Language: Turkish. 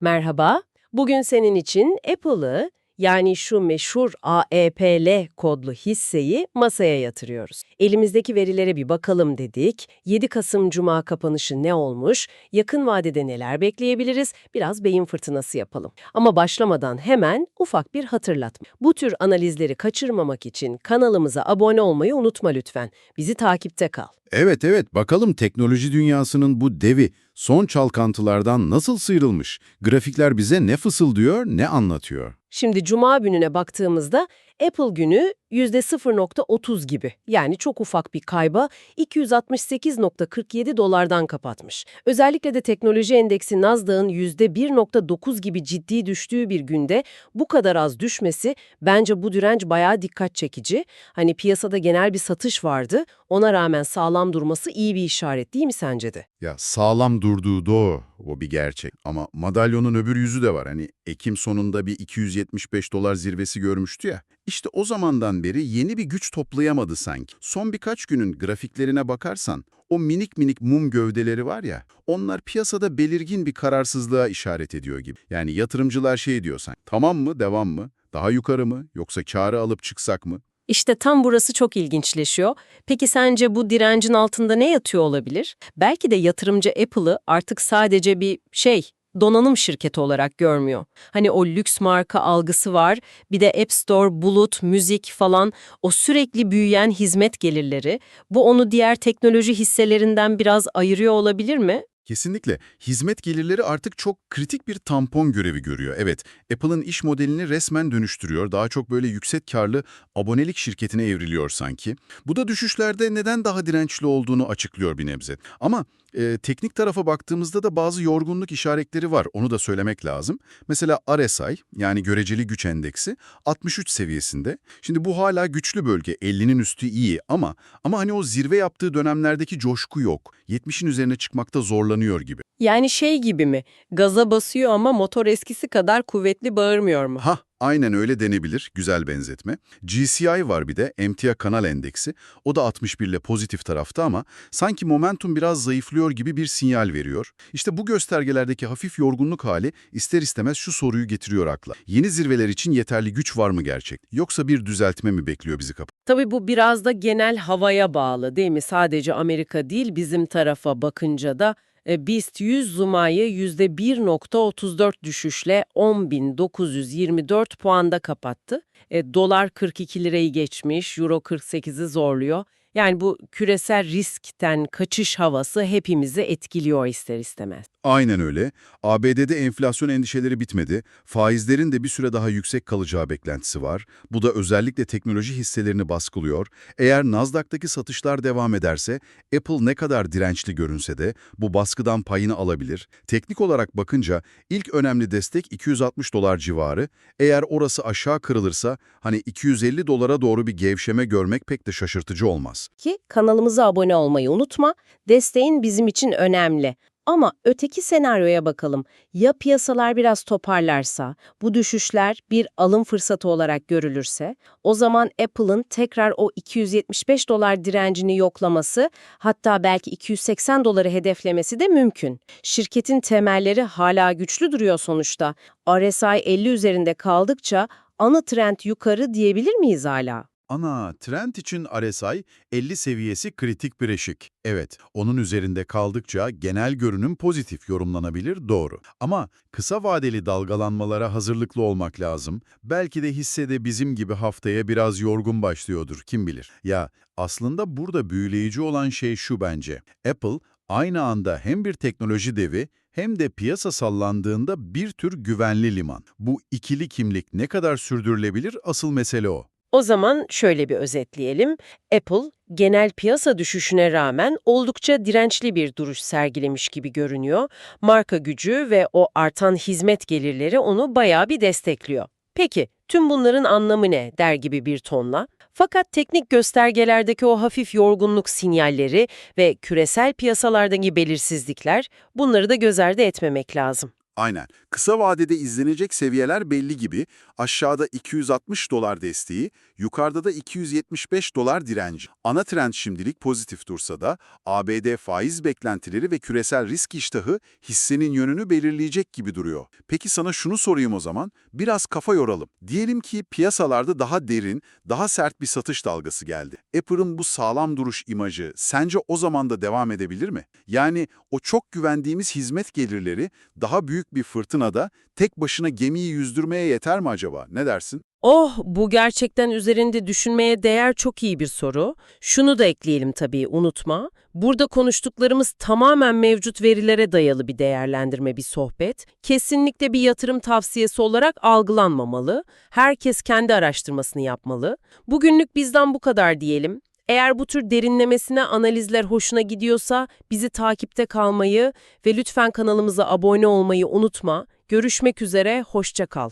Merhaba, bugün senin için Apple'ı yani şu meşhur AEPL kodlu hisseyi masaya yatırıyoruz. Elimizdeki verilere bir bakalım dedik. 7 Kasım Cuma kapanışı ne olmuş? Yakın vadede neler bekleyebiliriz? Biraz beyin fırtınası yapalım. Ama başlamadan hemen ufak bir hatırlatma. Bu tür analizleri kaçırmamak için kanalımıza abone olmayı unutma lütfen. Bizi takipte kal. Evet evet bakalım teknoloji dünyasının bu devi son çalkantılardan nasıl sıyrılmış? Grafikler bize ne fısıldıyor, ne anlatıyor? Şimdi Cuma gününe baktığımızda Apple günü %0.30 gibi yani çok ufak bir kayba 268.47 dolardan kapatmış. Özellikle de teknoloji endeksi Nasdaq'ın %1.9 gibi ciddi düştüğü bir günde bu kadar az düşmesi bence bu direnç bayağı dikkat çekici. Hani piyasada genel bir satış vardı ona rağmen sağlam durması iyi bir işaret değil mi sence de? Ya sağlam durduğu doğru, o bir gerçek. Ama madalyonun öbür yüzü de var. Hani Ekim sonunda bir 275 dolar zirvesi görmüştü ya. İşte o zamandan beri yeni bir güç toplayamadı sanki. Son birkaç günün grafiklerine bakarsan o minik minik mum gövdeleri var ya, onlar piyasada belirgin bir kararsızlığa işaret ediyor gibi. Yani yatırımcılar şey diyor sanki, tamam mı, devam mı, daha yukarı mı, yoksa kârı alıp çıksak mı? İşte tam burası çok ilginçleşiyor. Peki sence bu direncin altında ne yatıyor olabilir? Belki de yatırımcı Apple'ı artık sadece bir şey, donanım şirketi olarak görmüyor. Hani o lüks marka algısı var, bir de App Store, bulut, müzik falan o sürekli büyüyen hizmet gelirleri. Bu onu diğer teknoloji hisselerinden biraz ayırıyor olabilir mi? Kesinlikle. Hizmet gelirleri artık çok kritik bir tampon görevi görüyor. Evet, Apple'ın iş modelini resmen dönüştürüyor. Daha çok böyle yüksek karlı abonelik şirketine evriliyor sanki. Bu da düşüşlerde neden daha dirençli olduğunu açıklıyor bir nebze. Ama e, teknik tarafa baktığımızda da bazı yorgunluk işaretleri var. Onu da söylemek lazım. Mesela RSI yani göreceli güç endeksi 63 seviyesinde. Şimdi bu hala güçlü bölge. 50'nin üstü iyi ama ama hani o zirve yaptığı dönemlerdeki coşku yok. 70'in üzerine çıkmakta zorlanıyor gibi. Yani şey gibi mi? Gaza basıyor ama motor eskisi kadar kuvvetli bağırmıyor mu? Ha, aynen öyle denebilir. Güzel benzetme. GCI var bir de, emtia kanal endeksi. O da 61 ile pozitif tarafta ama sanki momentum biraz zayıflıyor gibi bir sinyal veriyor. İşte bu göstergelerdeki hafif yorgunluk hali ister istemez şu soruyu getiriyor akla. Yeni zirveler için yeterli güç var mı gerçek? Yoksa bir düzeltme mi bekliyor bizi kapı? Tabii bu biraz da genel havaya bağlı değil mi? Sadece Amerika değil bizim tarafa bakınca da BIST 100 Zuma'yı %1.34 düşüşle 10.924 puanda kapattı. E, dolar 42 lirayı geçmiş, Euro 48'i zorluyor. Yani bu küresel riskten kaçış havası hepimizi etkiliyor ister istemez. Aynen öyle. ABD'de enflasyon endişeleri bitmedi. Faizlerin de bir süre daha yüksek kalacağı beklentisi var. Bu da özellikle teknoloji hisselerini baskılıyor. Eğer Nasdaq'taki satışlar devam ederse, Apple ne kadar dirençli görünse de bu baskıdan payını alabilir. Teknik olarak bakınca ilk önemli destek 260 dolar civarı. Eğer orası aşağı kırılırsa hani 250 dolara doğru bir gevşeme görmek pek de şaşırtıcı olmaz. Ki kanalımıza abone olmayı unutma. Desteğin bizim için önemli. Ama öteki senaryoya bakalım. Ya piyasalar biraz toparlarsa, bu düşüşler bir alım fırsatı olarak görülürse, o zaman Apple'ın tekrar o 275 dolar direncini yoklaması, hatta belki 280 doları hedeflemesi de mümkün. Şirketin temelleri hala güçlü duruyor sonuçta. RSI 50 üzerinde kaldıkça ana trend yukarı diyebilir miyiz hala? Ana, trend için RSI 50 seviyesi kritik bir eşik. Evet, onun üzerinde kaldıkça genel görünüm pozitif yorumlanabilir, doğru. Ama kısa vadeli dalgalanmalara hazırlıklı olmak lazım. Belki de hissede bizim gibi haftaya biraz yorgun başlıyordur, kim bilir. Ya aslında burada büyüleyici olan şey şu bence. Apple aynı anda hem bir teknoloji devi hem de piyasa sallandığında bir tür güvenli liman. Bu ikili kimlik ne kadar sürdürülebilir asıl mesele o. O zaman şöyle bir özetleyelim. Apple, genel piyasa düşüşüne rağmen oldukça dirençli bir duruş sergilemiş gibi görünüyor. Marka gücü ve o artan hizmet gelirleri onu bayağı bir destekliyor. Peki, tüm bunların anlamı ne der gibi bir tonla? Fakat teknik göstergelerdeki o hafif yorgunluk sinyalleri ve küresel piyasalardaki belirsizlikler bunları da göz ardı etmemek lazım. Aynen. Kısa vadede izlenecek seviyeler belli gibi. Aşağıda 260 dolar desteği, yukarıda da 275 dolar direnci. Ana trend şimdilik pozitif dursa da ABD faiz beklentileri ve küresel risk iştahı hissenin yönünü belirleyecek gibi duruyor. Peki sana şunu sorayım o zaman, biraz kafa yoralım. Diyelim ki piyasalarda daha derin, daha sert bir satış dalgası geldi. Apple'ın bu sağlam duruş imajı sence o zaman da devam edebilir mi? Yani o çok güvendiğimiz hizmet gelirleri daha büyük bir fırtınada tek başına gemiyi yüzdürmeye yeter mi acaba? Ne dersin? Oh, bu gerçekten üzerinde düşünmeye değer çok iyi bir soru. Şunu da ekleyelim tabii, unutma. Burada konuştuklarımız tamamen mevcut verilere dayalı bir değerlendirme, bir sohbet. Kesinlikle bir yatırım tavsiyesi olarak algılanmamalı. Herkes kendi araştırmasını yapmalı. Bugünlük bizden bu kadar diyelim. Eğer bu tür derinlemesine analizler hoşuna gidiyorsa bizi takipte kalmayı ve lütfen kanalımıza abone olmayı unutma. Görüşmek üzere, hoşça kal.